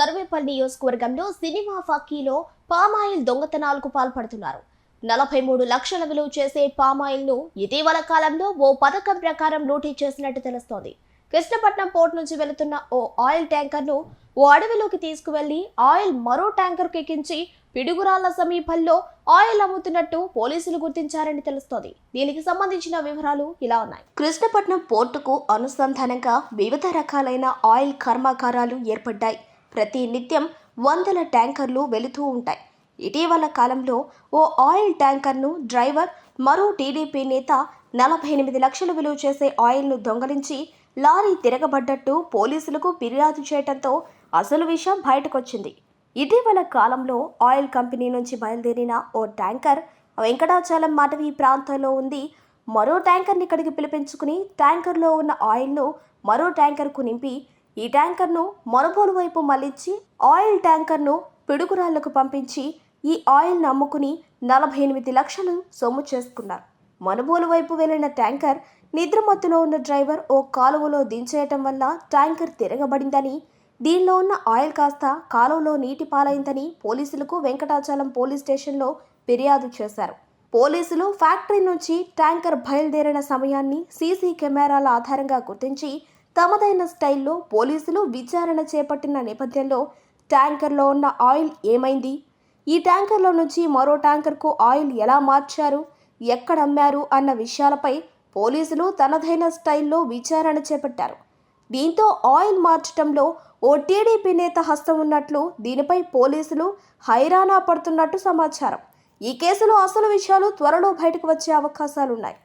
సర్వేపల్లి నియోజకవర్గంలో cinema ఫక్కీలో palm oil దొంగతనాలకు పాల్పడుతున్నారు. నలభై మూడు లక్షల విలువ చేసే పామాయిల్ను ఇటీవల కాలంలో ఓ పథకం ప్రకారం లూటీ చేసినట్టు తెలుస్తోంది. కృష్ణపట్నం పోర్ట్ నుంచి వెళుతున్న ఓ ఆయిల్ ట్యాంకర్ను ఓ అడవిలోకి తీసుకువెళ్ళి ఆయిల్ మరో ట్యాంకర్ ఎక్కించి పిడుగురాళ్ళ సమీపంలో ఆయిల్ అమ్ముతున్నట్టు పోలీసులు గుర్తించారని తెలుస్తోంది. దీనికి సంబంధించిన వివరాలు ఇలా ఉన్నాయి. కృష్ణపట్నం పోర్టుకు అనుసంధానంగా వివిధ రకాలైన ఆయిల్ కర్మాగారాలు ఏర్పడ్డాయి. ప్రతి నిత్యం వందల ట్యాంకర్లు వెళుతూ ఉంటాయి. ఇటీవల కాలంలో ఓ ఆయిల్ ట్యాంకర్ను డ్రైవర్ మరో టీడీపీ నేత నలభై ఎనిమిది లక్షలు విలువ చేసే ఆయిల్ను దొంగలించి లారీ తిరగబడ్డట్టు పోలీసులకు ఫిర్యాదు చేయడంతో అసలు విషయం బయటకొచ్చింది. ఇటీవల కాలంలో ఆయిల్ కంపెనీ నుంచి బయలుదేరిన ఓ ట్యాంకర్ వెంకటాచలం మాటవి ప్రాంతంలో ఉంది మరో ట్యాంకర్ని ఇక్కడికి పిలిపించుకుని ట్యాంకర్లో ఉన్న ఆయిల్ను మరో ట్యాంకర్కు నింపి ఈ ట్యాంకర్ను మనుబోలు వైపు మళ్ళించి ఆయిల్ ట్యాంకర్ను పిడుగురాళ్ళకు పంపించి ఈ ఆయిల్ను అమ్ముకుని నలభై ఎనిమిది లక్షలు సొమ్ము చేసుకున్నారు. మనుబోలు వైపు వెళ్ళిన ట్యాంకర్ నిద్రమత్తులో ఉన్న డ్రైవర్ ఓ కాలువలో దించేయటం వల్ల ట్యాంకర్ తిరగబడిందని దీనిలో ఉన్న ఆయిల్ కాస్త కాలువలో నీటి పాలైందని పోలీసులకు వెంకటాచలం పోలీస్ స్టేషన్లో ఫిర్యాదు చేశారు. పోలీసులు ఫ్యాక్టరీ నుంచి ట్యాంకర్ బయలుదేరిన సమయాన్ని సీసీ కెమెరాల ఆధారంగా గుర్తించి తమదైన స్టైల్లో పోలీసులు విచారణ చేపట్టిన నేపథ్యంలో ట్యాంకర్లో ఉన్న ఆయిల్ ఏమైంది? ఈ ట్యాంకర్లో నుంచి మరో ట్యాంకర్కు ఆయిల్ ఎలా మార్చారు? ఎక్కడ అమ్మారు? అన్న విషయాలపై పోలీసులు తనదైన స్టైల్లో విచారణ చేపట్టారు. దీంతో ఆయిల్ మార్చడంలో ఓ టీడీపీ నేత హస్తం ఉన్నట్లు దీనిపై పోలీసులు హైరానా పడుతున్నట్టు సమాచారం. ఈ కేసులో అసలు విషయాలు త్వరలో బయటకు వచ్చే అవకాశాలున్నాయి.